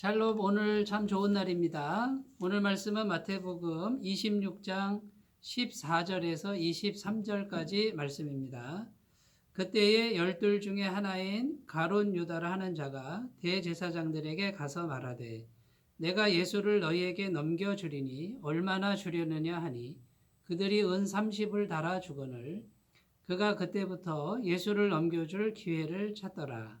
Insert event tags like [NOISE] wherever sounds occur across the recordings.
샬롬 오늘 참 좋은 날입니다. 오늘 말씀은 마태복음 26장 14절에서 23절까지 말씀입니다. 그때에 열둘 중에 하나인 가론 유다라 하는 자가 대제사장들에게 가서 말하되 내가 예수를 너희에게 넘겨 주리니 얼마나 주려느냐 하니 그들이 은 30을 달아 주거늘 그가 그때부터 예수를 넘겨줄 기회를 찾더라.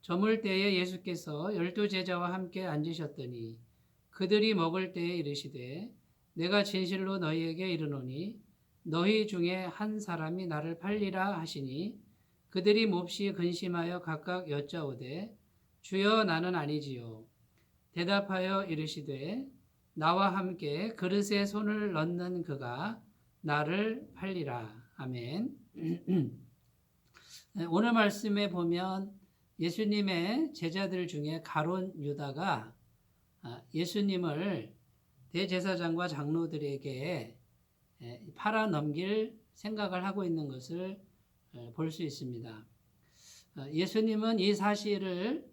저물 때에 예수께서 열두 제자와 함께 앉으셨더니 그들이 먹을 때에 이르시되 내가 진실로 너희에게 이르노니 너희 중에 한 사람이 나를 팔리라 하시니 그들이 몹시 근심하여 각각 여짜오되 주여 나는 아니지요. 대답하여 이르시되 나와 함께 그릇에 손을 넣는 그가 나를 팔리라. 아멘. [CLEARS THROAT] 오늘 말씀에 보면 예수님의 제자들 중에 가론 유다가 아, 예수님을 대제사장과 장로들에게 팔아 넘길 생각을 하고 있는 것을 볼 수 있습니다. 어, 예수님은 이 사실을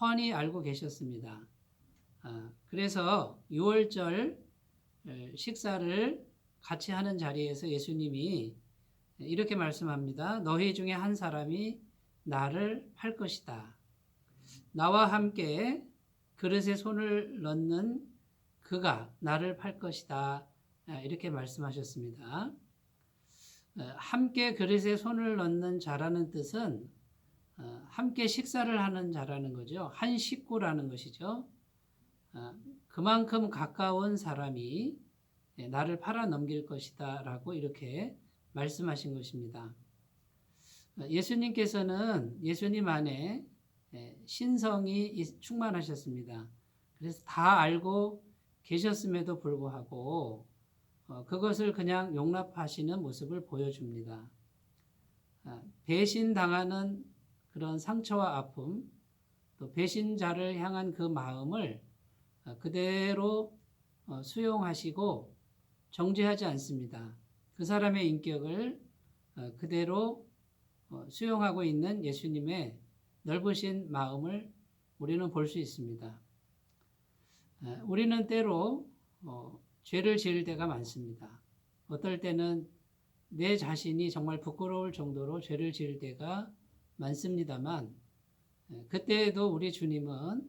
훤히 알고 계셨습니다. 아, 그래서 6월절 식사를 같이 하는 자리에서 예수님이 이렇게 말씀합니다. 너희 중에 한 사람이 나를 팔 것이다. 나와 함께 그릇에 손을 넣는 그가 나를 팔 것이다. 아, 이렇게 말씀하셨습니다. 어, 함께 그릇에 손을 넣는 자라는 뜻은 어, 함께 식사를 하는 자라는 거죠. 한 식구라는 것이죠. 어, 그만큼 가까운 사람이 예, 나를 팔아 넘길 것이다. 라고 이렇게 말씀하신 것입니다. 예수님께서는 예수님 안에 예, 신성이 충만하셨습니다. 그래서 다 알고 계셨음에도 불구하고 어, 그것을 그냥 용납하시는 모습을 보여줍니다. 아, 배신당하는 그런 상처와 아픔, 또 배신자를 향한 그 마음을 어, 그대로 어, 수용하시고 정죄하지 않습니다. 그 사람의 인격을 그대로 어, 수용하고 있는 예수님의 넓으신 마음을 우리는 볼 수 있습니다. 우리는 때로 어, 죄를 지을 때가 많습니다. 어떨 때는 내 자신이 정말 부끄러울 정도로 죄를 지을 때가 많습니다만 그때에도 우리 주님은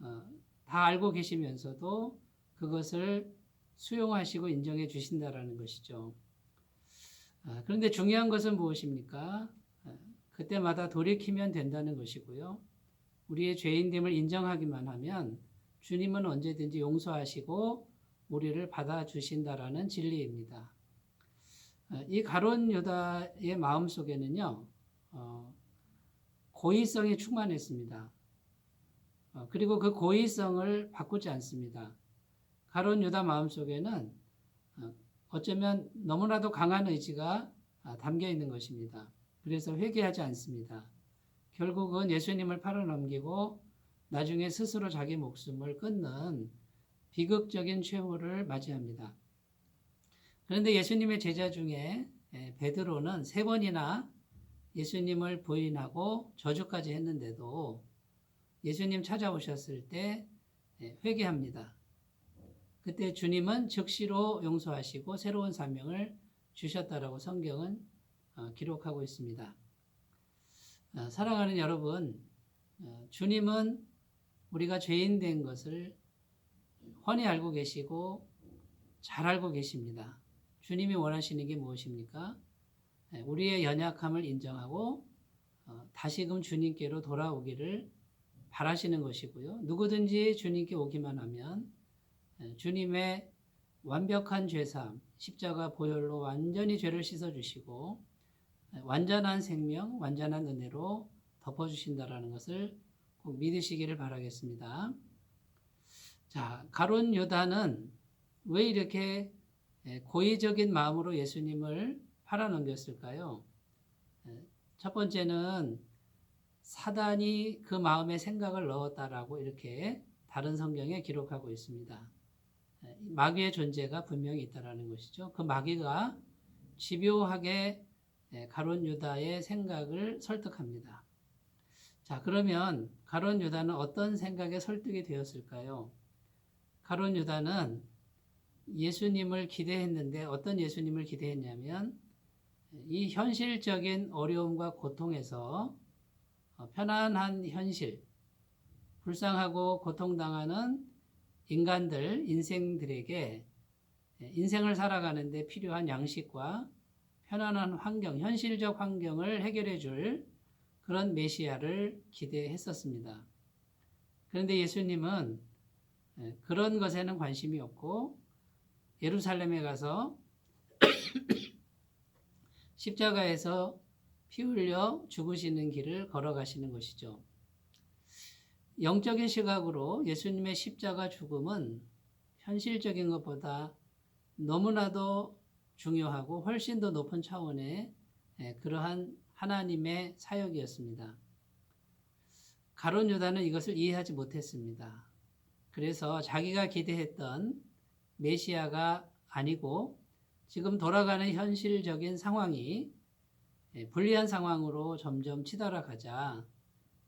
어, 다 알고 계시면서도 그것을 수용하시고 인정해 주신다라는 것이죠. 아, 그런데 중요한 것은 무엇입니까? 그때마다 돌이키면 된다는 것이고요. 우리의 죄인됨을 인정하기만 하면 주님은 언제든지 용서하시고 우리를 받아주신다라는 진리입니다. 어, 이 가론 유다의 마음 속에는요, 어, 고의성이 충만했습니다. 어, 그리고 그 고의성을 바꾸지 않습니다. 가론 유다 마음 속에는 어쩌면 너무나도 강한 의지가 아, 담겨 있는 것입니다. 그래서 회개하지 않습니다. 결국은 예수님을 팔아넘기고 나중에 스스로 자기 목숨을 끊는 비극적인 최후를 맞이합니다. 그런데 예수님의 제자 중에 베드로는 세 번이나 예수님을 부인하고 저주까지 했는데도 예수님 찾아오셨을 때 회개합니다. 그때 주님은 즉시로 용서하시고 새로운 사명을 주셨다라고 성경은 어, 기록하고 있습니다. 어, 사랑하는 여러분, 어, 주님은 우리가 죄인 된 것을 훤히 알고 계시고 잘 알고 계십니다. 주님이 원하시는 게 무엇입니까? 네, 우리의 연약함을 인정하고 다시금 주님께로 돌아오기를 바라시는 것이고요. 누구든지 주님께 오기만 하면 주님의 완벽한 죄삼, 십자가 보혈로 완전히 죄를 씻어주시고 완전한 생명, 완전한 은혜로 덮어주신다라는 것을 꼭 믿으시기를 바라겠습니다. 자, 가론 유다는 왜 이렇게 예, 고의적인 마음으로 예수님을 팔아넘겼을까요? 예, 첫 번째는 사단이 그 마음에 생각을 넣었다라고 이렇게 다른 성경에 기록하고 있습니다. 예, 마귀의 존재가 분명히 있다라는 것이죠. 그 마귀가 집요하게 예, 가론 유다의 생각을 설득합니다. 자, 그러면 가론 유다는 어떤 생각에 설득이 되었을까요? 가론 유다는 예수님을 기대했는데 어떤 예수님을 기대했냐면 이 현실적인 어려움과 고통에서 어, 편안한 현실, 불쌍하고 고통당하는 인간들, 인생들에게 인생을 살아가는데 필요한 양식과 편안한 환경, 현실적 환경을 해결해 줄 그런 메시아를 기대했었습니다. 그런데 예수님은 예, 그런 것에는 관심이 없고 예루살렘에 가서 [COUGHS] 십자가에서 피 흘려 죽으시는 길을 걸어가시는 것이죠. 영적인 시각으로 예수님의 십자가 죽음은 현실적인 것보다 너무나도 중요하고 훨씬 더 높은 차원의 예, 그러한 하나님의 사역이었습니다. 가론 유다는 이것을 이해하지 못했습니다. 그래서 자기가 기대했던 메시아가 아니고 지금 돌아가는 현실적인 상황이 예, 불리한 상황으로 점점 치달아가자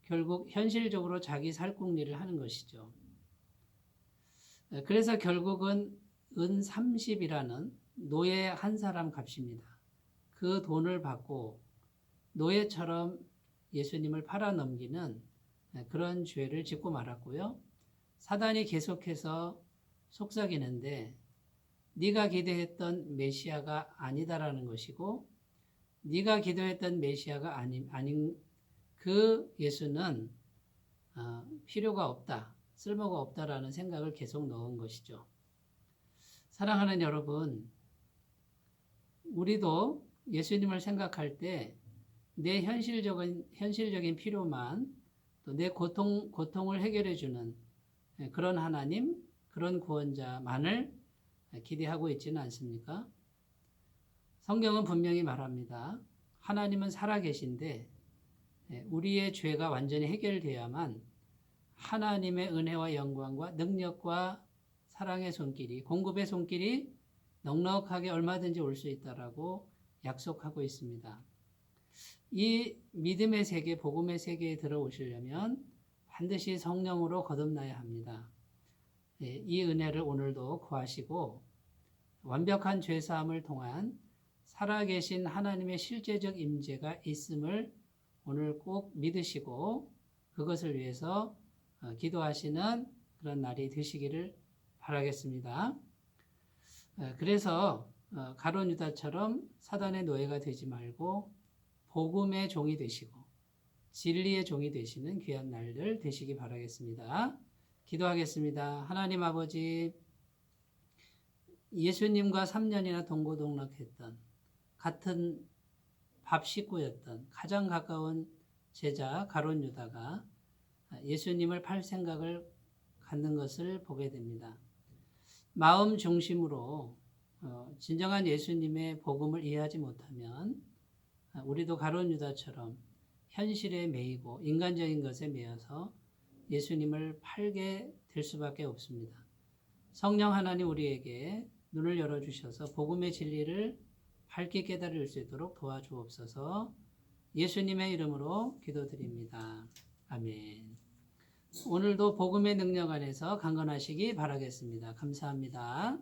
결국 현실적으로 자기 살궁리를 하는 것이죠. 예, 그래서 결국은 은 30이라는 노예 한 사람 값입니다. 그 돈을 받고 노예처럼 예수님을 팔아넘기는 예, 그런 죄를 짓고 말았고요. 사단이 계속해서 속삭이는데 네가 기대했던 메시아가 아니다라는 것이고 네가 기도했던 메시아가 아닌 아닌 그 예수는 어, 필요가 없다, 쓸모가 없다라는 생각을 계속 넣은 것이죠. 사랑하는 여러분, 우리도 예수님을 생각할 때 내 현실적인 현실적인 필요만 또 내 고통 고통을 해결해 주는 그런 하나님, 그런 구원자만을 기대하고 있지는 않습니까? 성경은 분명히 말합니다. 하나님은 살아계신데 우리의 죄가 완전히 해결되어야만 하나님의 은혜와 영광과 능력과 사랑의 손길이 공급의 손길이 넉넉하게 얼마든지 올 수 있다라고 약속하고 있습니다. 이 믿음의 세계, 복음의 세계에 들어오시려면 반드시 성령으로 거듭나야 합니다. 예, 이 은혜를 오늘도 구하시고 완벽한 죄 사함을 통한 살아계신 하나님의 실제적 임재가 있음을 오늘 꼭 믿으시고 그것을 위해서 어, 기도하시는 그런 날이 되시기를 바라겠습니다. 어, 그래서 어, 가론 유다처럼 사단의 노예가 되지 말고 복음의 종이 되시고 진리의 종이 되시는 귀한 날들 되시기 바라겠습니다. 기도하겠습니다. 하나님 아버지 예수님과 3년이나 동고동락했던 같은 밥 식구였던 가장 가까운 제자 가론 유다가 예수님을 팔 생각을 갖는 것을 보게 됩니다. 마음 중심으로 어, 진정한 예수님의 복음을 이해하지 못하면 우리도 가론 유다처럼 현실에 매이고 인간적인 것에 매여서 예수님을 팔게 될 수밖에 없습니다. 성령 하나님 우리에게 눈을 열어 주셔서 복음의 진리를 밝게 깨달을 수 있도록 도와주옵소서 예수님의 이름으로 기도드립니다. 아멘. 오늘도 복음의 능력 안에서 강건하시기 바라겠습니다. 감사합니다.